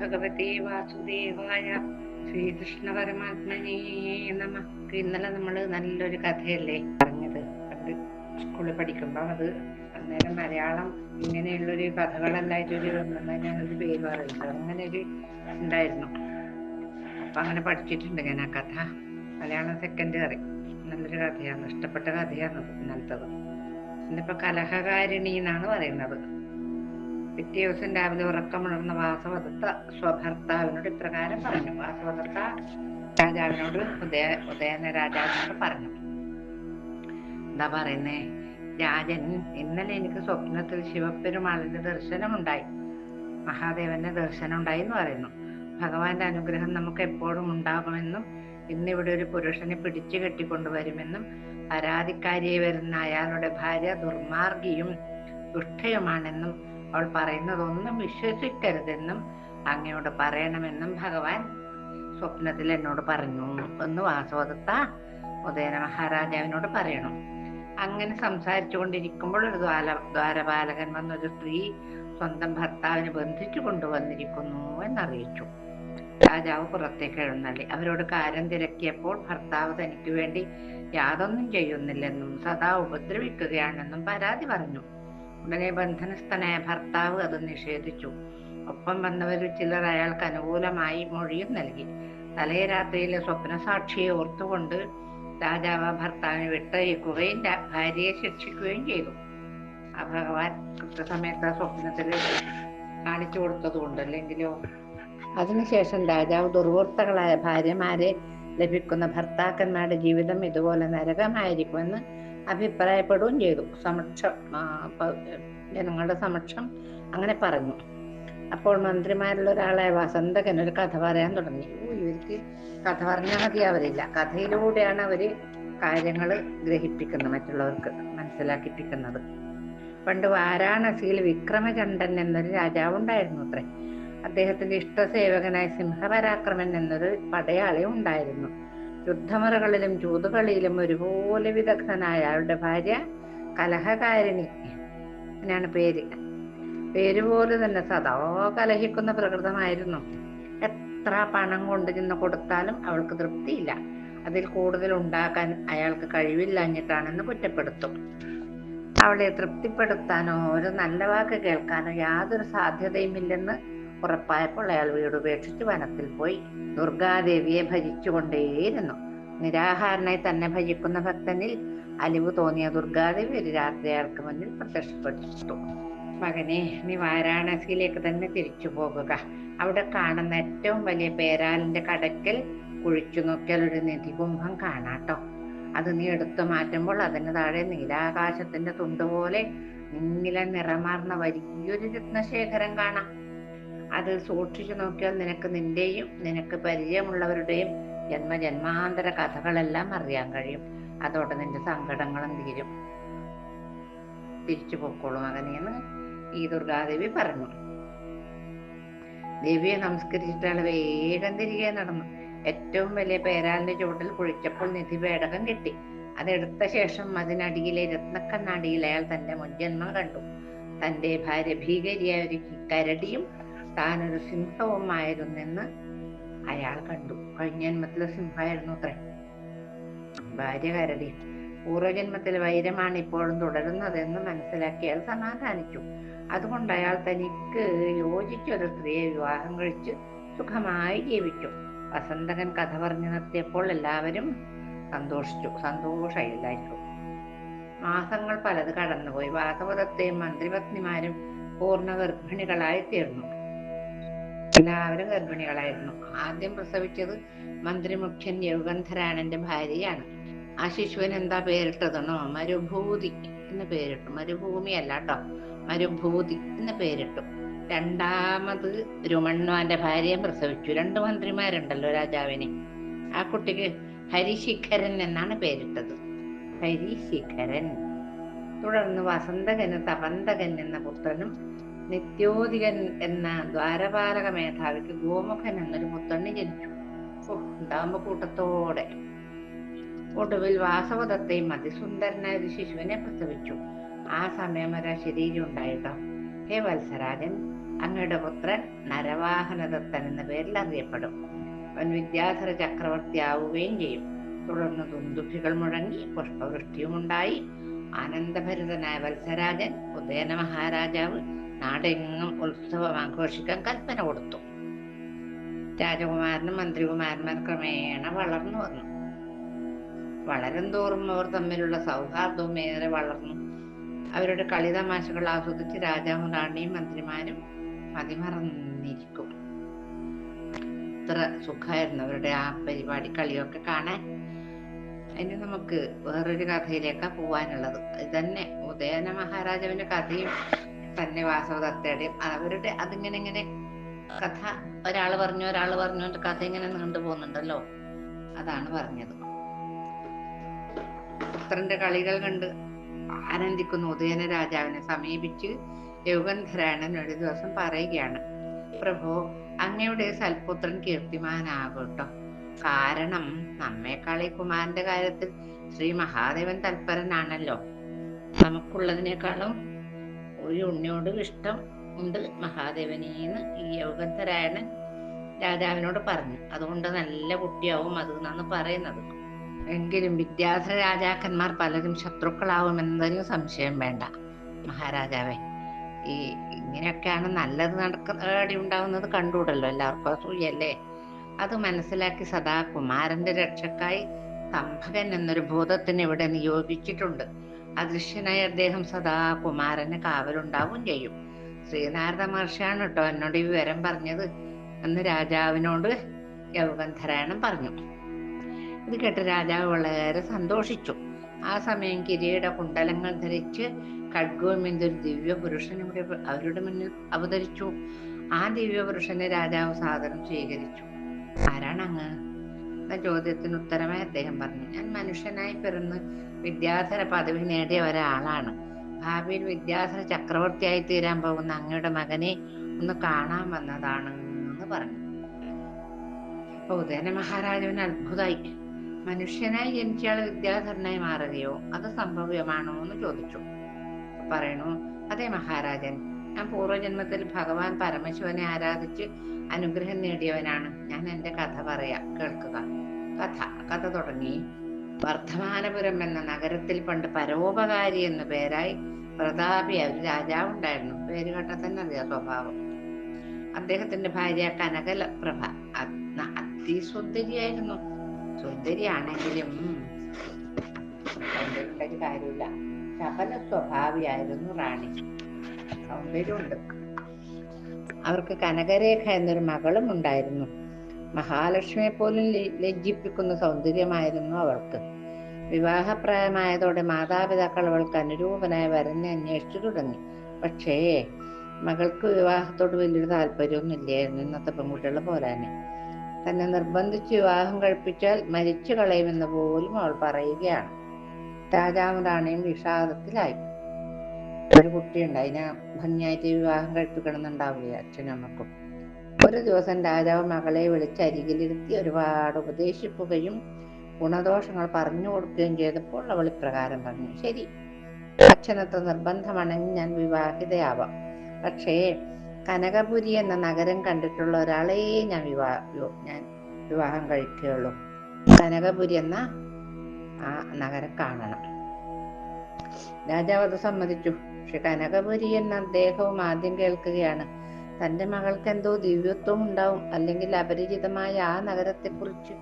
ഭഗവതേ വാസുദേവായ ശ്രീകൃഷ്ണ പരമാത്മനേ നമ ഇന്നലെ നമ്മൾ നല്ലൊരു കഥയല്ലേ പറഞ്ഞത്. പണ്ട് സ്കൂളിൽ പഠിക്കുമ്പോൾ അത് അന്നേരം മലയാളം ഇങ്ങനെയുള്ളൊരു കഥകളെല്ലായിട്ടൊരു ഞാനൊരു പേര് പറയുന്നത്. അങ്ങനെ ഒരു ഉണ്ടായിരുന്നു. അപ്പൊ അങ്ങനെ പഠിച്ചിട്ടുണ്ട് ഞാൻ ആ കഥ. മലയാളം സെക്കൻഡ് കറി. നല്ലൊരു കഥയാണ്. ഇഷ്ടപ്പെട്ട കഥയാണ് ഇന്നലത്തത്. ഇന്നിപ്പോ കലഹകാരിണി എന്നാണ് പറയുന്നത്. പിറ്റേ ദിവസം രാവിലെ ഉറക്കമുണർന്ന വാസവദത്ത സ്വഭർത്താവിനോട് ഇപ്രകാരം പറഞ്ഞു. വാസവദത്ത രാജാവിനോട് ഉദയ ഉദയന രാജാവിനോട് പറഞ്ഞു. എന്താ പറയുന്നേ? രാജൻ ഇന്നലെ എനിക്ക് സ്വപ്നത്തിൽ ശിവപെരുമാളിന്റെ ദർശനമുണ്ടായി. മഹാദേവന്റെ ദർശനം ഉണ്ടായി എന്ന് പറയുന്നു. ഭഗവാന്റെ അനുഗ്രഹം നമുക്ക് എപ്പോഴും ഉണ്ടാകുമെന്നും ഇന്നിവിടെ ഒരു പുരുഷനെ പിടിച്ചു കെട്ടിക്കൊണ്ടുവരുമെന്നും പരാതിക്കാരിയെ വരുന്ന അയാളുടെ ഭാര്യ ദുർമാർഗിയും ദുഷ്ടയുമാണെന്നും അവൾ പറയുന്നതൊന്നും വിശ്വസിക്കരുതെന്നും അങ്ങയോട് പറയണമെന്നും ഭഗവാൻ സ്വപ്നത്തിൽ എന്നോട് പറഞ്ഞു. എന്ന് വാസവദത്ത ഉദയന മഹാരാജാവിനോട് പറയണം. അങ്ങനെ സംസാരിച്ചു കൊണ്ടിരിക്കുമ്പോൾ ഒരു ദ്വാര ദ്വാരപാലകൻ വന്നൊരു സ്ത്രീ സ്വന്തം ഭർത്താവിനെ ബന്ധിച്ചു കൊണ്ടുവന്നിരിക്കുന്നു എന്നറിയിച്ചു. രാജാവ് പുറത്തേക്ക് എഴുന്നള്ളി. അവരോട് കാര്യം തിരക്കിയപ്പോൾ ഭർത്താവ് തനിക്ക് വേണ്ടി യാതൊന്നും ചെയ്യുന്നില്ലെന്നും സദാ ഉപദ്രവിക്കുകയാണെന്നും പരാതി പറഞ്ഞു. ഉടനെ ബന്ധനസ്ഥനായ ഭർത്താവ് അത് നിഷേധിച്ചു. ഒപ്പം വന്നവരിൽ ചിലർ അയാൾക്ക് അനുകൂലമായി മൊഴിയും നൽകി. തലേ രാത്രിയിലെ സ്വപ്നസാക്ഷിയെ ഓർത്തുകൊണ്ട് രാജാവ് ഭർത്താവിനെ വിട്ടയക്കുകയും ഭാര്യയെ ശിക്ഷിക്കുകയും ചെയ്തു. ആ ഭഗവാൻ കൃത്യസമയത്ത് സ്വപ്നത്തിൽ കാണിച്ചു കൊടുത്തതുകൊണ്ട് അല്ലെങ്കിലോ? അതിനുശേഷം രാജാവ് ദുർവൃത്തകളായ ഭാര്യമാരെ ലഭിക്കുന്ന ഭർത്താക്കന്മാരുടെ ജീവിതം ഇതുപോലെ നരകമായിരിക്കുമെന്ന് അഭിപ്രായപ്പെടുകയും ചെയ്തു. സമക്ഷം ജനങ്ങളുടെ സമക്ഷം അങ്ങനെ പറഞ്ഞു. അപ്പോൾ മന്ത്രിമാരിൽ ഒരാളെ വസന്തകൻ ഒരു കഥ പറയാൻ തുടങ്ങി. ഓ ഇവർക്ക് കഥ പറഞ്ഞാൽ മതിയാവരില്ല കഥയിലൂടെയാണ് അവർ കാര്യങ്ങൾ ഗ്രഹിപ്പിക്കുന്നത് മറ്റുള്ളവർക്ക് മനസ്സിലാക്കിപ്പിക്കുന്നത്. പണ്ട് വാരാണസിയിൽ വിക്രമചണ്ഡൻ എന്നൊരു രാജാവ് ഉണ്ടായിരുന്നു അത്രേ. അദ്ദേഹത്തിന്റെ ഇഷ്ടസേവകനായ സിംഹപരാക്രമൻ എന്നൊരു പടയാളി ഉണ്ടായിരുന്നു. യുദ്ധമുറകളിലും ചൂതുകളിയിലും ഒരുപോലെ വിദഗ്ധനായ അയാളുടെ ഭാര്യ കലഹകാരിണി എന്നാണ് പേര്. പേരുപോലെ തന്നെ സദാ കലഹിക്കുന്ന പ്രകൃതമായിരുന്നു. എത്ര പണം കൊണ്ട് ചെന്ന് കൊടുത്താലും അവൾക്ക് തൃപ്തിയില്ല. അതിൽ കൂടുതൽ ഉണ്ടാക്കാൻ അയാൾക്ക് കഴിവില്ലാഞ്ഞിട്ടാണെന്ന് കുറ്റപ്പെടുത്തും. അവളെ തൃപ്തിപ്പെടുത്താനോ ഒരു നല്ല വാക്ക് കേൾക്കാനോ യാതൊരു സാധ്യതയുമില്ലെന്ന് ഉറപ്പായപ്പോൾ അയാൾ വീട് ഉപേക്ഷിച്ച് വനത്തിൽ പോയി. ദുർഗാദേവിയെ ഭജിച്ചുകൊണ്ടേയിരുന്നു. നിരാഹാരനായി തന്നെ ഭജിക്കുന്ന ഭക്തനിൽ അലിവ് തോന്നിയ ദുർഗാദേവി ഒരു രാത്രി അയാൾക്ക് മുന്നിൽ പ്രത്യക്ഷപ്പെട്ടു. മകനെ നീ വാരാണസിയിലേക്ക് തന്നെ തിരിച്ചു പോകുക. അവിടെ കാണുന്ന ഏറ്റവും വലിയ പേരാലിന്റെ കടക്കൽ കുഴിച്ചു നോക്കിയാൽ ഒരു നിധികുംഭം കാണാട്ടോ. അത് നീ എടുത്തു മാറ്റുമ്പോൾ അതിന് താഴെ നീലാകാശത്തിന്റെ തുണ്ട് പോലെ നീല നിറമാർന്ന വലിയൊരു രത്നശേഖരം കാണാം. അത് സൂക്ഷിച്ചു നോക്കിയാൽ നിനക്ക് നിന്റെയും നിനക്ക് പരിചയമുള്ളവരുടെയും ജന്മജന്മാന്തര കഥകളെല്ലാം അറിയാൻ കഴിയും. അതോടെ നിന്റെ സങ്കടങ്ങളും തീരും. തിരിച്ചു പൊക്കോളൂ മകനെന്ന് ഈ ദുർഗാദേവി പറഞ്ഞു. ദേവിയെ നമസ്കരിച്ചിട്ട് വേഗം തിരികെ നടന്നു. ഏറ്റവും വലിയ പേരാലിന്റെ ചുവട്ടിൽ കുഴിച്ചപ്പോൾ നിധി പേടകം കിട്ടി. അതെടുത്ത ശേഷം അതിനടിയിലെ രത്നക്കണ്ണാടിയിൽ അയാൾ തന്റെ മുൻജന്മം കണ്ടു. തന്റെ ഭാര്യ ഭീകരിയായ ഒരു കരടിയും താനൊരു സിംഹവുമായിരുന്നെന്ന് അയാൾ കണ്ടു. കഴിഞ്ഞ ജന്മത്തിലെ സിംഹമായിരുന്നു അത്രേ. ഭാര്യ കരടി പൂർവജന്മത്തിൽ വൈരമാണ് ഇപ്പോഴും തുടരുന്നതെന്ന് മനസ്സിലാക്കി അയാൾ സമാധാനിച്ചു. അതുകൊണ്ട് അയാൾ തനിക്ക് യോജിച്ചൊരു സ്ത്രീയെ വിവാഹം കഴിച്ച് സുഖമായി ജീവിച്ചു. വസന്തകൻ കഥ പറഞ്ഞു നിർത്തിയപ്പോൾ എല്ലാവരും സന്തോഷിച്ചു. സന്തോഷമില്ലായിരുന്നു മാസങ്ങൾ പലത് കടന്നുപോയി. ഭാഗവതത്തെയും മന്ത്രിപത്നിമാരും പൂർണ ഗർഭിണികളായി തീർന്നു എല്ലാവരും ഗർഭിണികളായിരുന്നു. ആദ്യം പ്രസവിച്ചത് മന്ത്രിമുഖ്യൻ യുഗന്ധരാണന്റെ ഭാര്യയാണ്. ആ ശിശുവിന് എന്താ പേരിട്ടതെന്നോ? മരുഭൂതി എന്ന് പേരിട്ടു. മരുഭൂമി അല്ല കേട്ടോ മരുഭൂതി എന്ന് പേരിട്ടു. രണ്ടാമത് രുമണ്വാന്റെ ഭാര്യയെ പ്രസവിച്ചു. രണ്ട് മന്ത്രിമാരുണ്ടല്ലോ രാജാവിനെ. ആ കുട്ടിക്ക് ഹരിശിഖരൻ എന്നാണ് പേരിട്ടത്. ഹരിശിഖരൻ. തുടർന്ന് വസന്തകന് തപന്തകൻ എന്ന പുത്രനും നിത്യോദികൻ എന്ന ദ്വാരപാലക മേധാവിക്ക് ഗോമുഖൻ എന്നൊരു മുത്തണ്ണി ജനിച്ചു. ഉണ്ടാകുമ്പോ കൂട്ടത്തോടെ. ഒടുവിൽ വാസവദത്തെയും അതിസുന്ദരനായ ഒരു ശിശുവിനെ പ്രസവിച്ചു. ആ സമയം ഒരു ശരീരം ഉണ്ടായിട്ടോ? ഹേ വത്സരാജൻ അങ്ങയുടെ പുത്രൻ നരവാഹനദത്തൻ എന്ന പേരിൽ അറിയപ്പെടും. അവൻ വിദ്യാധര ചക്രവർത്തിയാവുകയും ചെയ്യും. തുടർന്ന് തുന്തുഭികൾ മുഴങ്ങി പുഷ്പവൃഷ്ടിയും ഉണ്ടായി ആനന്ദഭരിതനായ വത്സരാജൻ ഉദയന മഹാരാജാവ് നാടെങ്ങും ഉത്സവം ആഘോഷിക്കാൻ കൽപ്പന കൊടുത്തു. രാജകുമാരനും മന്ത്രികുമാരന്മാർ ക്രമേണ വളർന്നു വന്നു. വളരും തോറും അവർ തമ്മിലുള്ള സൗഹാർദ്ദവും ഏറെ വളർന്നു. അവരുടെ കളിതമാശകൾ ആസ്വദിച്ച് രാജാവും റാണിയും മന്ത്രിമാരും മതിമറന്നിരിക്കും. ഇത്ര സുഖമായിരുന്നു അവരുടെ ആ പരിപാടി കളിയൊക്കെ കാണാൻ. അതിന് നമുക്ക് വേറൊരു കഥയിലേക്കാ പോവാനുള്ളത്. ഇതന്നെ ഉദയന മഹാരാജാവിന്റെ കഥയും തന്നെ വാസവദത്തയുടെയും അവരുടെ അതിങ്ങനെ ഇങ്ങനെ കഥ ഒരാൾ പറഞ്ഞു ഒരാൾ പറഞ്ഞു കഥ ഇങ്ങനെ നീണ്ടു പോകുന്നുണ്ടല്ലോ. അതാണ് പറഞ്ഞത്. പുത്രന്റെ കളികൾ കണ്ട് ആനന്ദിക്കുന്ന. ഉദയന രാജാവിനെ സമീപിച്ച് യുഗന്ധരായണൻ ഒരു ദിവസം പറയുകയാണ് പ്രഭോ അങ്ങയുടെ സൽപുത്രൻ കീർത്തിമാനാകട്ടോ. കാരണം നമ്മെക്കാൾ ഈ കുമാരന്റെ കാര്യത്തിൽ ശ്രീ മഹാദേവൻ തൽപരനാണല്ലോ. നമുക്കുള്ളതിനേക്കാളും ഒരു ഉണ്ണിയോട് ഇഷ്ടം ഉണ്ട്. മഹാദേവനെന്ന് ഈ യോഗന്ധരായണൻ രാജാവിനോട് പറഞ്ഞു. അതുകൊണ്ട് നല്ല കുട്ടിയാവും അത് എന്നാണ് പറയുന്നത്. എങ്കിലും വിദ്യാധര രാജാക്കന്മാർ പലരും ശത്രുക്കളാവുമെന്നതിന് സംശയം വേണ്ട. മഹാരാജാവേ ഈ ഇങ്ങനെയൊക്കെയാണ് നല്ലത് നടക്കടി ഉണ്ടാവുന്നത് കണ്ടുകൂടല്ലോ എല്ലാവർക്കും. അസൂയല്ലേ അത് മനസ്സിലാക്കി സദാ കുമാരന്റെ രക്ഷക്കായി സ്തംഭകൻ എന്നൊരു ഭൂതത്തിന് ഇവിടെ നിയോഗിച്ചിട്ടുണ്ട്. അദൃശ്യനായ അദ്ദേഹം സദാ കുമാരന് കാവലുണ്ടാവും ചെയ്യും. ശ്രീനാരദ മഹർഷിയാണ് കേട്ടോ എന്നോട് ഈ വിവരം പറഞ്ഞത്. എന്ന് രാജാവിനോട് യൗഗന്ധരായണം പറഞ്ഞു. ഇത് കേട്ട് രാജാവ് വളരെ സന്തോഷിച്ചു. ആ സമയം കിരീട കുണ്ടലങ്ങൾ ധരിച്ച് ഖഡ്ഗവും എന്തൊരു ദിവ്യ പുരുഷൻ ഇവിടെ അവരുടെ മുന്നിൽ അവതരിച്ചു. ആ ദിവ്യ പുരുഷനെ രാജാവ് സാദരം സ്വീകരിച്ചു. ആരാണ് അങ്ങ് എന്ന ചോദ്യത്തിന് ഉത്തരമായി അദ്ദേഹം പറഞ്ഞു. ഞാൻ മനുഷ്യനായി പിറന്ന് വിദ്യാധര പദവി നേടിയ ഒരാളാണ്. ഭാവിയിൽ വിദ്യാധര ചക്രവർത്തിയായി തീരാൻ പോകുന്ന അങ്ങയുടെ മകനെ ഒന്ന് കാണാൻ വന്നതാണ് എന്ന് പറഞ്ഞു. അപ്പൊ ഉദയന മഹാരാജാവിന് അത്ഭുതമായി മനുഷ്യനായി ജനിച്ചയാൾ വിദ്യാധരനായി മാറുകയോ അത് സംഭവ്യമാണോ എന്ന് ചോദിച്ചു. പറയണു അതെ മഹാരാജൻ ഞാൻ പൂർവജന്മത്തിൽ ഭഗവാൻ പരമശിവനെ ആരാധിച്ച് അനുഗ്രഹം നേടിയവനാണ്. ഞാൻ എന്റെ കഥ പറയാം. കേൾക്കുക. കഥ കഥ തുടങ്ങി. വർദ്ധമാനപുരം എന്ന നഗരത്തിൽ പണ്ട് പരോപകാരി എന്ന പേരായി പ്രതാപി ഒരു രാജാവുണ്ടായിരുന്നു. പേര് കേട്ടാൽ തന്നെ അറിയാം സ്വഭാവം. അദ്ദേഹത്തിന്റെ ഭാര്യ കനകല പ്രഭ അതിസുന്ദരിയായിരുന്നു. സുന്ദരിയാണെങ്കിലും കാര്യമില്ല. ശബല സ്വഭാവിയായിരുന്നു റാണി. സൗന്ദര്യമുണ്ട്. അവർക്ക് കനകരേഖ എന്നൊരു മകളും ഉണ്ടായിരുന്നു. മഹാലക്ഷ്മിയെ പോലും ലജ്ജിപ്പിക്കുന്ന സൗന്ദര്യമായിരുന്നു അവൾക്ക്. വിവാഹപ്രായമായതോടെ മാതാപിതാക്കൾ അവൾക്ക് അനുരൂപനായ വരനെ അന്വേഷിച്ചു തുടങ്ങി. പക്ഷേ മകൾക്ക് വിവാഹത്തോട് വലിയൊരു താല്പര്യമൊന്നും ഇല്ലായിരുന്നു ഇന്നത്തെ പെൺകുട്ടികളെ പോരാനെ. തന്നെ നിർബന്ധിച്ച് വിവാഹം കഴിപ്പിച്ചാൽ മരിച്ചു കളയുമെന്ന് പോലും അവൾ പറയുകയാണ്. രാജാവും റാണിയും വിഷാദത്തിലായി. ഒരു കുട്ടിയുണ്ട്. അതിനെ ഭംഗിയായിട്ട് വിവാഹം കഴിപ്പിക്കണമെന്നുണ്ടാവില്ല അച്ഛനും അമ്മക്കും? ഒരു ദിവസം രാജാവ് മകളെ വിളിച്ച് അരികിലിരുത്തി ഒരുപാട് ഉപദേശിക്കുകയും ഗുണദോഷങ്ങൾ പറഞ്ഞു കൊടുക്കുകയും ചെയ്തപ്പോൾ അവൾ ഇപ്രകാരം പറഞ്ഞു ശരി അച്ഛനത്ര നിർബന്ധമാണെങ്കിൽ ഞാൻ വിവാഹിതയാവാം. പക്ഷേ കനകപുരി എന്ന നഗരം കണ്ടിട്ടുള്ള ഒരാളെ ഞാൻ വിവാഹ ഞാൻ വിവാഹം കഴിക്കുകയുള്ളൂ. കനകപുരി എന്ന ആ നഗരം കാണണം. രാജാവ് അത് സമ്മതിച്ചു. പക്ഷെ കനകപുരി എന്ന അദ്ദേഹവും ആദ്യം കേൾക്കുകയാണ്. തന്റെ മകൾക്ക് എന്തോ ദിവ്യത്വം ഉണ്ടാവും. അല്ലെങ്കിൽ അപരിചിതമായ ആ നഗരത്തെക്കുറിച്ച്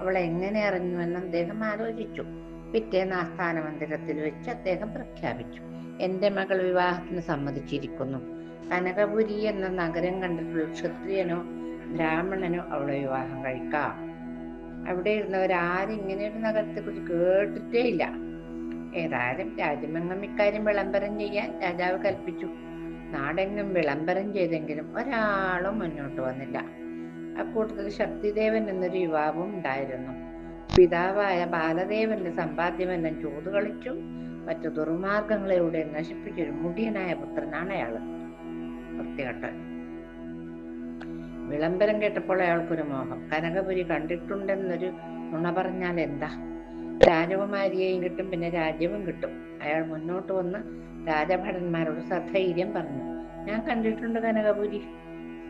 അവൾ എങ്ങനെ അറിഞ്ഞു എന്ന് അദ്ദേഹം ആലോചിച്ചു. പിറ്റേന്ന് ആസ്ഥാന മന്ദിരത്തിൽ വെച്ച് അദ്ദേഹം പ്രഖ്യാപിച്ചു. എന്റെ മകൾ വിവാഹത്തിന് സമ്മതിച്ചിരിക്കുന്നു. കനകപുരി എന്ന നഗരം കണ്ടിട്ടുള്ള ക്ഷത്രിയനോ ബ്രാഹ്മണനോ അവളെ വിവാഹം കഴിക്കാം. അവിടെ ഇരുന്നവരാരും ഇങ്ങനെ ഒരു നഗരത്തെക്കുറിച്ച് കേട്ടിട്ടേ ഇല്ല ഏതായാലും രാജമംഗം ഇക്കാര്യം വിളംബരം ചെയ്യാൻ രാജാവ് കൽപ്പിച്ചു. നാടെങ്ങും വിളംബരം ചെയ്തെങ്കിലും ഒരാളും മുന്നോട്ട് വന്നില്ല. അക്കൂട്ടത്തിൽ ശക്തിദേവൻ എന്നൊരു യുവാവും ഉണ്ടായിരുന്നു. പിതാവായ ബാലദേവന്റെ സമ്പാദ്യമെല്ലാം ചൂത് കളിച്ചും മറ്റു ദുർമാർഗങ്ങളിലൂടെ നശിപ്പിച്ചൊരു മുടിയനായ പുത്രനാണ് അയാൾ വൃത്തികെട്ടൻ വിളംബരം കേട്ടപ്പോൾ അയാൾക്കൊരു മോഹം. കനകപുരി കണ്ടിട്ടുണ്ടെന്നൊരു നുണ പറഞ്ഞാൽ എന്താ? രാജകുമാരിയെയും കിട്ടും പിന്നെ രാജ്യവും കിട്ടും. അയാൾ മുന്നോട്ട് വന്ന് രാജഭടന്മാരോട് സധൈര്യം പറഞ്ഞു. ഞാൻ കണ്ടിട്ടുണ്ട് കനകപുരി.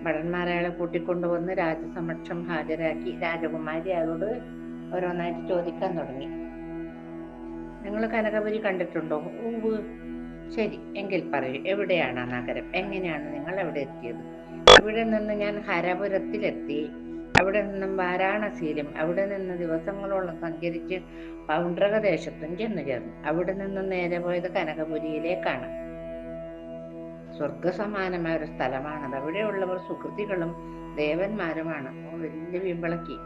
ഭടന്മാരെ അയാളെ കൂട്ടിക്കൊണ്ടുവന്ന് രാജസമക്ഷം ഹാജരാക്കി രാജകുമാരി അയാളോട് ഓരോന്നായിട്ട് ചോദിക്കാൻ തുടങ്ങി. നിങ്ങൾ കനകപുരി കണ്ടിട്ടുണ്ടോ? ഊവ് ശരി എങ്കിൽ പറയൂ എവിടെയാണ് ആ നഗരം? എങ്ങനെയാണ് നിങ്ങൾ അവിടെ എത്തിയത്? ഇവിടെ നിന്ന് ഞാൻ ഹരപുരത്തിലെത്തി. അവിടെ നിന്നും വാരാണസിയിലും അവിടെ നിന്ന് ദിവസങ്ങളോളം സഞ്ചരിച്ച് പൗണ്ഡ്രക ദേശത്തും ചെന്നു ചേർന്നു. അവിടെ നിന്നും നേരെ പോയത് കനകപുരിയിലേക്കാണ്. സ്വർഗസമാനമായ ഒരു സ്ഥലമാണത്. അവിടെയുള്ളവർ സുഹൃത്തികളും ദേവന്മാരുമാണ്. വലിയ വിമ്പളക്കി.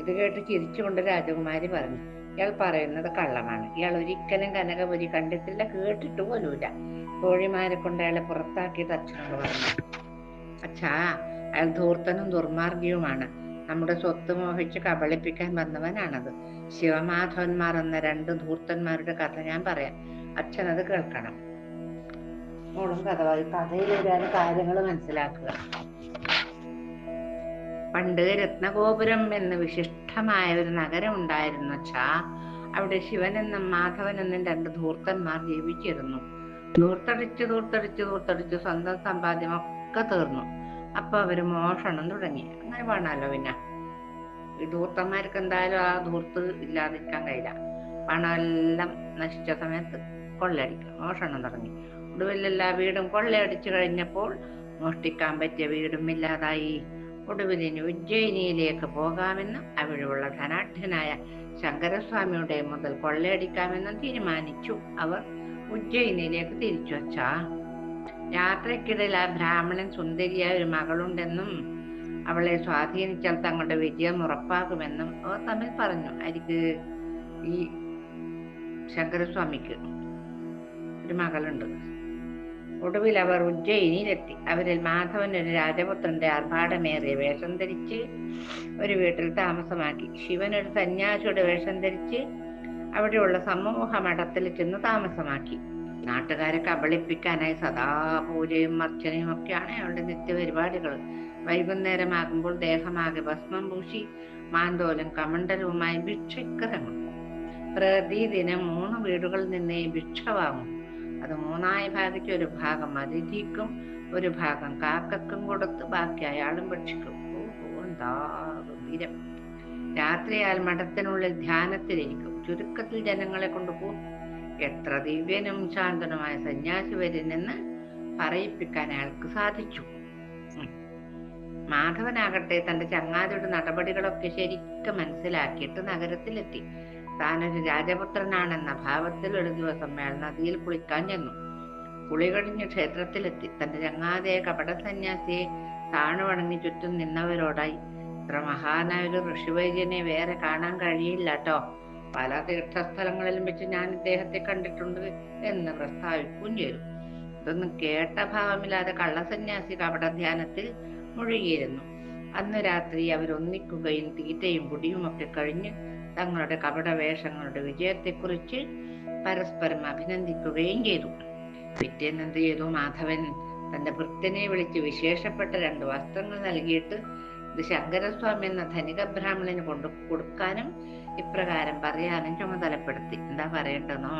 ഇത് കേട്ട് ചിരിച്ചുകൊണ്ട് രാജകുമാരി പറഞ്ഞു ഇയാൾ പറയുന്നത് കള്ളമാണ്. ഇയാൾ ഒരിക്കലും കനകപുരി കണ്ടിട്ടില്ല കേട്ടിട്ട് പോലുമില്ല. കോഴിമാരെ കൊണ്ട് അയാളെ പുറത്താക്കിയിട്ട് അച്ഛനോട് പറഞ്ഞു അച്ഛാ അയാൾ ധൂർത്തനും ദുർമാർഗിയുമാണ് നമ്മുടെ സ്വത്ത് മോഹിച്ച് കബളിപ്പിക്കാൻ വന്നവനാണത്. ശിവമാധവന്മാർ എന്ന രണ്ട് ധൂർത്തന്മാരുടെ കഥ ഞാൻ പറയാം. അച്ഛൻ അത് കേൾക്കണം. മോളും കഥ കഥയിലൂടെയാണ് കാര്യങ്ങൾ മനസ്സിലാക്കുക. പണ്ട് രത്നഗോപുരം എന്ന് വിശിഷ്ടമായ ഒരു നഗരം ഉണ്ടായിരുന്നു അച്ഛാ. അവിടെ ശിവൻ എന്നും മാധവൻ എന്നും രണ്ട് ധൂർത്തന്മാർ ജീവിച്ചിരുന്നു. ധൂർത്തടിച്ച് ധൂർത്തടിച്ച് ധൂർത്തടിച്ച് സ്വന്തം സമ്പാദ്യമൊക്കെ തീർന്നു. അപ്പൊ അവർ മോഷണം തുടങ്ങി. അങ്ങനെ വേണമല്ലോ പിന്നെ. ഈ ധൂർത്തന്മാർക്ക് എന്തായാലും ആ ധൂർത്ത് ഇല്ലാതിരിക്കാൻ കഴിയില്ല. പണമെല്ലാം നശിച്ച സമയത്ത് കൊള്ളയടിക്കും. മോഷണം തുടങ്ങി. ഒടുവിൽ എല്ലാ വീടും കൊള്ളയടിച്ചു കഴിഞ്ഞപ്പോൾ മോഷ്ടിക്കാൻ പറ്റിയ വീടും ഇല്ലാതായി. ഒടുവിൽ ഇനി ഉജ്ജയിനിയിലേക്ക് പോകാമെന്നും അവിടെയുള്ള ധനാഢ്യനായ ശങ്കരസ്വാമിയുടെ മുതൽ കൊള്ളയടിക്കാമെന്നും തീരുമാനിച്ചു. അവർ ഉജ്ജയിനിയിലേക്ക് തിരിച്ചു വച്ചാ. യാത്രക്കിടയിൽ ആ ബ്രാഹ്മണൻ സുന്ദരിയായ ഒരു മകളുണ്ടെന്നും അവളെ സ്വാധീനിച്ചാൽ തങ്ങളുടെ വിജയം ഉറപ്പാകുമെന്നും അവർ തമ്മിൽ പറഞ്ഞു. അരിക്ക് ഈ ശങ്കരസ്വാമിക്ക് ഒരു മകളുണ്ട്. ഒടുവിൽ അവർ ഉജ്ജയിനിയിലെത്തി. അവരിൽ മാധവൻ ഒരു രാജപുത്രന്റെ ആർഭാടമേറിയ വേഷം ധരിച്ച് ഒരു വീട്ടിൽ താമസമാക്കി. ശിവൻ ഒരു സന്യാസിയുടെ വേഷം ധരിച്ച് അവിടെയുള്ള സമൂഹ മഠത്തിൽ ചെന്ന് താമസമാക്കി. നാട്ടുകാരെ കബളിപ്പിക്കാനായി സദാ പൂജയും അർച്ചനയും ഒക്കെയാണ് അയാളുടെ നിത്യപരിപാടികൾ. വൈകുന്നേരമാകുമ്പോൾ ദേഹമാകെ ഭസ്മം പൂശി മാന്തോലും കമണ്ടലവുമായി ഭിക്ഷക്കിറങ്ങും പ്രതിദിനം മൂന്ന് വീടുകളിൽ നിന്നേ ഭിക്ഷ വാങ്ങും. അത് മൂന്നായി ഭാഗിച്ച് ഒരു ഭാഗം അതിഥിക്കും ഒരു ഭാഗം കാക്കക്കും കൊടുത്ത് ബാക്കി അയാളും ഭക്ഷിക്കും. എന്താ രാത്രിയാൽ മഠത്തിനുള്ളിൽ ധ്യാനത്തിലിരിക്കും. ചുരുക്കത്തിൽ ജനങ്ങളെ കൊണ്ട് എത്ര ദിവ്യനും ശാന്തനുമായ സന്യാസി വരുന്നെന്ന് പറയിപ്പിക്കാൻ അയാൾക്ക് സാധിച്ചു. മാധവനാകട്ടെ തന്റെ ചങ്ങാതിയുടെ നടപടികളൊക്കെ ശരിക്കും മനസ്സിലാക്കിയിട്ട് നഗരത്തിലെത്തി. താനൊരു രാജപുത്രനാണെന്ന ഭാവത്തിൽ ഒരു ദിവസം അയാൾ നദിയിൽ കുളിക്കാൻ ചെന്നു. കുളി കഴിഞ്ഞ് ക്ഷേത്രത്തിലെത്തി. തന്റെ ചങ്ങാതിയെ കപട സന്യാസിയെ താണുവണങ്ങി ചുറ്റും നിന്നവരോടായി ഇത്ര മഹാനായ ഒരു ഋഷിവൈദ്യനെ വേറെ കാണാൻ കഴിയില്ല കേട്ടോ പല തീർത്ഥസ്ഥലങ്ങളിലും വെച്ച് ഞാൻ ഇദ്ദേഹത്തെ കണ്ടിട്ടുണ്ട് എന്ന് പ്രസ്താവിക്കുകയും ചെയ്തു. ഇതൊന്നും കേട്ട ഭാവമില്ലാതെ കള്ളസന്യാസി കപട ധ്യാനത്തിൽ മുഴുകിയിരുന്നു. അന്ന് രാത്രി അവരൊന്നിക്കുകയും തീറ്റയും കുടിയും ഒക്കെ കഴിഞ്ഞ് തങ്ങളുടെ കപട വേഷങ്ങളുടെ വിജയത്തെക്കുറിച്ച് പരസ്പരം അഭിനന്ദിക്കുകയും ചെയ്തു. പിറ്റേന്നെന്ത് ചെയ്തു? മാധവൻ തന്റെ ഭൃത്യനെ വിളിച്ച് വിശേഷപ്പെട്ട രണ്ട് വസ്ത്രങ്ങൾ നൽകിയിട്ട് ഇത് ശങ്കരസ്വാമി എന്ന ധനിക ബ്രാഹ്മണന് കൊണ്ടു കൊടുക്കാനും ഇപ്രകാരം പറയാനും ചുമതലപ്പെടുത്തി. എന്താ പറയേണ്ടതെന്നോ?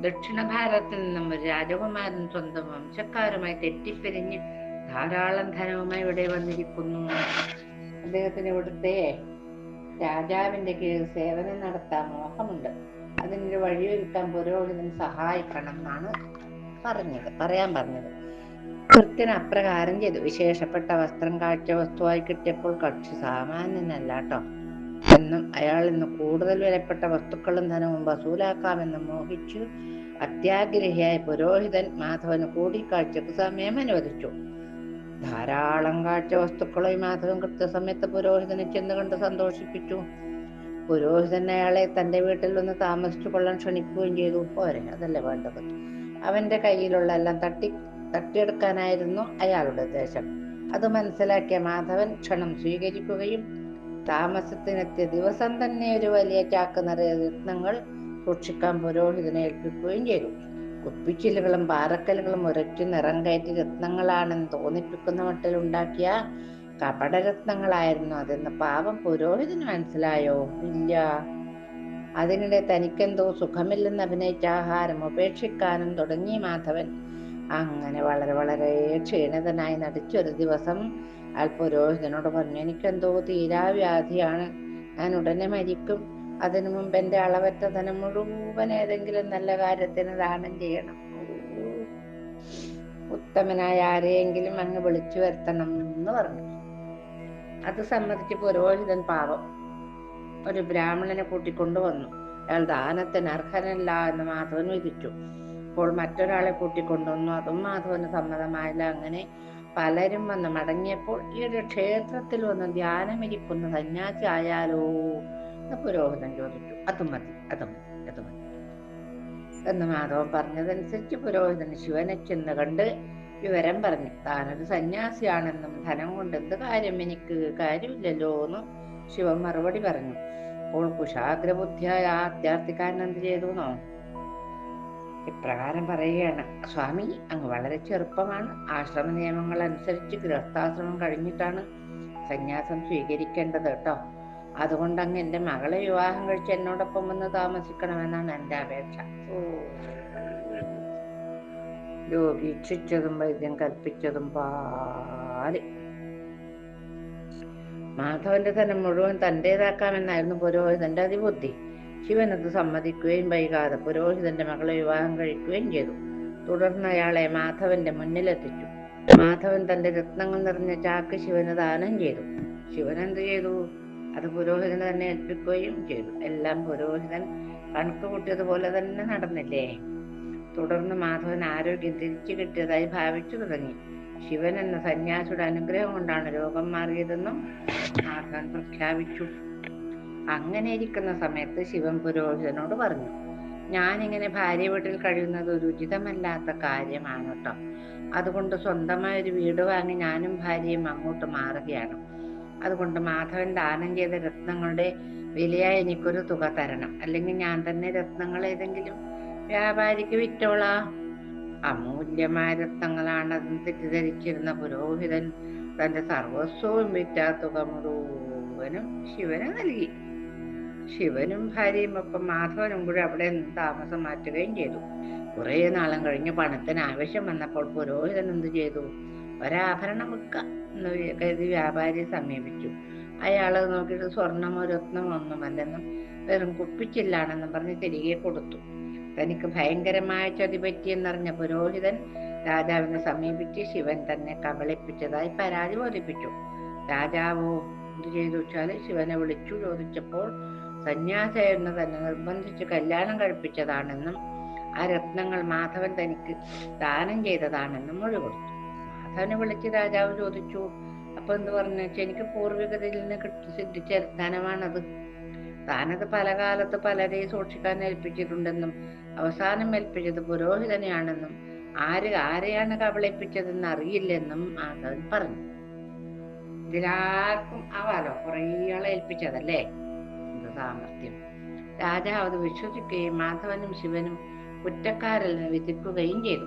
ദക്ഷിണ ഭാരതത്തിൽ നിന്നും ഒരു രാജകുമാരൻ സ്വന്തം വംശക്കാരുമായി തെറ്റിപ്പിരിഞ്ഞ് ധാരാളം ധനവുമായി ഇവിടെ വന്നിരിക്കുന്നു. അദ്ദേഹത്തിന് ഇവിടുത്തെ രാജാവിന്റെ കീഴിൽ സേവനം നടത്താൻ മോഹമുണ്ട്. അതിനൊരു വഴിയൊരുക്കാൻ പുരോഹിതൻ സഹായിക്കണം എന്നാണ് പറഞ്ഞത്. പറയാൻ പറഞ്ഞത്. കൃത്യന് അപ്രകാരം ചെയ്തു. വിശേഷപ്പെട്ട വസ്ത്രം കാഴ്ച വസ്തുവായി കിട്ടിയപ്പോൾ കക്ഷി സാമാന്യനല്ല കേട്ടോ എന്നും അയാൾ ഇന്ന് കൂടുതൽ വിലപ്പെട്ട വസ്തുക്കളും ധനവും വസൂലാക്കാമെന്ന് മോഹിച്ചു അത്യാഗ്രഹിയായ പുരോഹിതൻ മാധവന് കൂടിക്കാഴ്ചക്ക് സമയം അനുവദിച്ചു. ധാരാളം കാഴ്ച വസ്തുക്കളുമായി മാധവൻ കൃത്യസമയത്ത് പുരോഹിതനെ ചെന്ന് കണ്ട് സന്തോഷിപ്പിച്ചു. പുരോഹിതൻ അയാളെ തന്റെ വീട്ടിൽ വന്ന് താമസിച്ചു കൊള്ളാൻ ക്ഷണിക്കുകയും ചെയ്തു. പോരെ അതല്ലേ വേണ്ടത്? അവന്റെ കയ്യിലുള്ള എല്ലാം തട്ടി തട്ടിയെടുക്കാനായിരുന്നു അയാളുടെ ഉദ്ദേശം അത് മനസ്സിലാക്കിയ മാധവൻ ക്ഷണം സ്വീകരിക്കുകയും താമസത്തിനെത്തിയ ദിവസം തന്നെ ഒരു വലിയ ചാക്ക് നിറയ രത്നങ്ങൾ സൂക്ഷിക്കാൻ പുരോഹിതനെ ഏൽപ്പിക്കുകയും ചെയ്തു. കുപ്പിച്ചില്ലുകളും പാറക്കല്ലുകളും ഉരച്ചു നിറം കയറ്റി രത്നങ്ങളാണെന്ന് തോന്നിപ്പിക്കുന്ന മട്ടിൽ ഉണ്ടാക്കിയ കപടരത്നങ്ങളായിരുന്നു അതെന്ന് പാവം പുരോഹിതന് മനസ്സിലായോ? ഇല്ല. അതിനിടെ തനിക്കെന്തോ സുഖമില്ലെന്ന് അഭിനയിച്ച ആഹാരം ഉപേക്ഷിക്കാനും തുടങ്ങി മാധവൻ. അങ്ങനെ വളരെ വളരെ ക്ഷീണിതനായി നടിച്ചൊരു ദിവസം അയാൾ പുരോഹിതനോട് പറഞ്ഞു എനിക്കെന്തോ തീരാവ്യാധിയാണ്. ഞാൻ ഉടനെ മരിക്കും. അതിനു മുമ്പ് എന്റെ അളവറ്റ ധനം മുഴുവൻ ഏതെങ്കിലും നല്ല കാര്യത്തിന് ദാനം ചെയ്യണം. ഉത്തമനായ ആരെയെങ്കിലും അങ്ങ് വിളിച്ചു വരുത്തണം എന്ന് പറഞ്ഞു. അത് സമ്മതിച്ച് പുരോഹിതൻ പാവം ഒരു ബ്രാഹ്മണനെ കൂട്ടിക്കൊണ്ടുവന്നു. അയാൾ ദാനത്തിന് അർഹനല്ല എന്ന് മാത്രം വിധിച്ചു. അപ്പോൾ മറ്റൊരാളെ കൂട്ടിക്കൊണ്ടുവന്നു. അതും മാധവന് സമ്മതമായില്ല. അങ്ങനെ പലരും വന്ന് മടങ്ങിയപ്പോൾ ഈ ഒരു ക്ഷേത്രത്തിൽ വന്ന് ധ്യാനമിരിക്കുന്ന സന്യാസി ആയാലോ എന്ന് പുരോഹിതൻ ചോദിച്ചു. അതും മതി അത് മതി അത് മതി. എന്ന് മാധവൻ പറഞ്ഞതനുസരിച്ച് പുരോഹിതൻ ശിവനെ ചെന്ന് കണ്ട് വിവരം പറഞ്ഞു. താനൊരു സന്യാസിയാണെന്നും ധനം കൊണ്ട് എന്ത് കാര്യം എനിക്ക് കാര്യമില്ലല്ലോ എന്ന് ശിവൻ മറുപടി പറഞ്ഞു. അപ്പോൾ കുശാഗ്രബുദ്ധിയായ ആ അത്യാർത്ഥിക്കാരൻ എന്ത് ചെയ്തു എന്നോ? ഇപ്രകാരം പറയുകയാണ് സ്വാമി അങ്ങ് വളരെ ചെറുപ്പമാണ്. ആശ്രമ നിയമങ്ങൾ അനുസരിച്ച് ഗൃഹസ്ഥാശ്രമം കഴിഞ്ഞിട്ടാണ് സന്യാസം സ്വീകരിക്കേണ്ടത് കേട്ടോ. അതുകൊണ്ട് അങ്ങ് എന്റെ മകളെ വിവാഹം കഴിച്ച് എന്നോടൊപ്പം വന്ന് താമസിക്കണമെന്നാണ് എന്റെ അപേക്ഷ. രോഗി ഇച്ഛിച്ചതും വൈദ്യം കൽപ്പിച്ചതും പാൽ മാധവന്റെ ധനം മുഴുവൻ തന്റേതാക്കാമെന്നായിരുന്നു പുരോഹിതന്റെ അതിബുദ്ധി. ശിവൻ അത് സമ്മതിക്കുകയും വൈകാതെ പുരോഹിതന്റെ മകളെ വിവാഹം കഴിക്കുകയും ചെയ്തു. തുടർന്ന് അയാളെ മാധവന്റെ മുന്നിലെത്തിച്ചു. മാധവൻ തന്റെ രത്നങ്ങൾ നിറഞ്ഞ ചാക്ക് ശിവന് ദാനം ചെയ്തു. ശിവൻ എന്ത് ചെയ്തു? അത് പുരോഹിതന് തന്നെ ഏൽപ്പിക്കുകയും ചെയ്തു. എല്ലാം പുരോഹിതൻ കണക്ക് കൂട്ടിയതുപോലെ തന്നെ നടന്നില്ലേ? തുടർന്ന് മാധവൻ ആരോഗ്യം തിരിച്ചു കിട്ടിയതായി ഭാവിച്ചു തുടങ്ങി. ശിവൻ എന്ന സന്യാസിയുടെ അനുഗ്രഹം കൊണ്ടാണ് രോഗം മാറിയതെന്നും മാധവൻ പ്രഖ്യാപിച്ചു. അങ്ങനെ ഇരിക്കുന്ന സമയത്ത് ശിവൻ പുരോഹിതനോട് പറഞ്ഞു ഞാനിങ്ങനെ ഭാര്യ വീട്ടിൽ കഴിയുന്നത് ഒരു ഉചിതമല്ലാത്ത കാര്യമാണ് കേട്ടോ അതുകൊണ്ട് സ്വന്തമായ ഒരു വീട് വാങ്ങി ഞാനും ഭാര്യയും അങ്ങോട്ട് മാറുകയാണ്. അതുകൊണ്ട് മാധവൻ ദാനം ചെയ്ത രത്നങ്ങളുടെ വിലയായി എനിക്കൊരു തുക തരണം. അല്ലെങ്കിൽ ഞാൻ തന്നെ രത്നങ്ങൾ ഏതെങ്കിലും വ്യാപാരിക്ക് വിറ്റോളാ. അമൂല്യമായ രത്നങ്ങളാണെന്ന് തെറ്റിദ്ധരിച്ചിരുന്ന പുരോഹിതൻ. തന്റെ സർവസ്വവും വിറ്റ തുക മുഴുവനും ശിവന് നൽകി. ശിവനും ഭാര്യയും ഒപ്പം മാധവനും കൂടി അവിടെ നിന്ന് താമസം മാറ്റുകയും ചെയ്തു. കുറെ നാളം കഴിഞ്ഞ് പണത്തിന് ആവശ്യം വന്നപ്പോൾ പുരോഹിതൻ എന്ത് ചെയ്തു? ഒരാഭരണം വിൽക്കാം എന്ന് കരുതി വ്യാപാരിയെ സമീപിച്ചു. അയാൾ നോക്കിയിട്ട് സ്വർണമോ രത്നമോ ഒന്നുമല്ലെന്നും വെറും കുപ്പിച്ചില്ലാണെന്നും പറഞ്ഞ് തിരികെ കൊടുത്തു. തനിക്ക് ഭയങ്കരമായ ചതി പറ്റിയെന്നറിഞ്ഞ പുരോഹിതൻ രാജാവിനെ സമീപിച്ച് ശിവൻ തന്നെ കബളിപ്പിച്ചതായി പരാതി ബോധിപ്പിച്ചു. രാജാവോ എന്ത് ചെയ്തു വെച്ചാൽ ശിവനെ വിളിച്ചു ചോദിച്ചപ്പോൾ സന്യാസിയെന്ന് തന്നെ നിർബന്ധിച്ച് കല്യാണം കഴിപ്പിച്ചതാണെന്നും ആ രത്നങ്ങൾ മാധവൻ തനിക്ക് ദാനം ചെയ്തതാണെന്നും മൊഴി കൊടുത്തു. മാധവനെ വിളിച്ച് രാജാവ് ചോദിച്ചു അപ്പൊ എന്ത് പറഞ്ഞു? വെച്ചാൽ എനിക്ക് പൂർവികതയിൽ നിന്ന് കിട്ടി സിദ്ധിച്ച ധനമാണത് താനത് പല കാലത്ത് പലരെയും സൂക്ഷിക്കാൻ ഏൽപ്പിച്ചിട്ടുണ്ടെന്നും അവസാനം ഏൽപ്പിച്ചത് പുരോഹിതനെയാണെന്നും ആര് ആരെയാണ് കബളിപ്പിച്ചതെന്ന് അറിയില്ലെന്നും മാധവൻ പറഞ്ഞു. ഇതിലാർക്കും ആവാലോ കുറേ ആളെ ഏൽപ്പിച്ചതല്ലേ? സാമർഥ്യം. രാജാവ് അത് വിശ്വസിക്കുകയും മാധവനും ശിവനും കുറ്റക്കാരിൽ നിന്ന് വിധിക്കുകയും ചെയ്തു.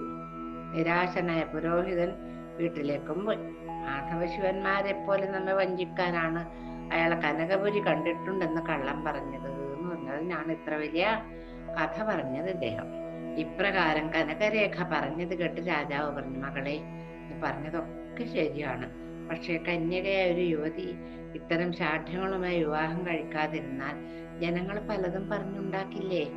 നിരാശനായ പുരോഹിതൻ വീട്ടിലേക്കും പോയി. മാധവ ശിവന്മാരെ പോലെ നമ്മെ വഞ്ചിക്കാനാണ് അയാളെ കനകപുരി കണ്ടിട്ടുണ്ടെന്ന് കള്ളം പറഞ്ഞത് എന്ന് ഞാൻ ഇത്ര വലിയ കഥ പറഞ്ഞത് ഇദ്ദേഹം. ഇപ്രകാരം കനകരേഖ പറഞ്ഞത് കേട്ട് രാജാവ് പറഞ്ഞു മകളെ പറഞ്ഞതൊക്കെ ശരിയാണ്. പക്ഷേ കന്യകയായ ഒരു യുവതി ഇത്തരം ശാഠ്യങ്ങളുമായി വിവാഹം കഴിക്കാതിരുന്നാൽ ജനങ്ങൾ പലതും പറഞ്ഞുണ്ടാക്കില്ലേ?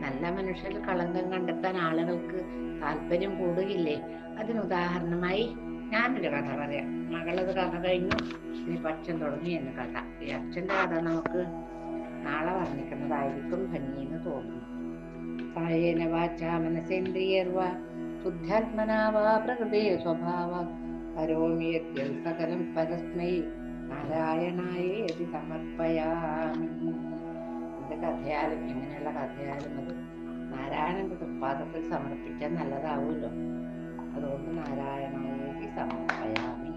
നല്ല മനുഷ്യരിൽ കളങ്കം കണ്ടെത്താൻ ആളുകൾക്ക് താല്പര്യം കൂടുകയില്ലേ അതിനുദാഹരണമായി ഞാനൊരു കഥ പറയാം. മകളത് കഥ കഴിഞ്ഞു. ഇനി പക്ഷൻ തുടങ്ങി എന്ന കഥ. ഈ അച്ഛന്റെ കഥ നമുക്ക് നാളെ വർണിക്കുന്നതായിരിക്കും ഭംഗിയെന്ന് തോന്നുന്നു. കായേന വാച മനസേന്ദ്രിയർവ ശുദ്ധാത്മനാവാ പ്രകൃതി സ്വഭാവ. കരോമി സകലം പരസ്മൈ. നാരായണായേ സമർപ്പയാമി. എന്ത് കഥയാലും എങ്ങനെയുള്ള കഥയാലും അത് നാരായണന്റെ പാദത്തിൽ സമർപ്പിക്കാൻ നല്ലതാവുമല്ലോ. അതുകൊണ്ട് നാരായണായേ സമർപ്പയാമി.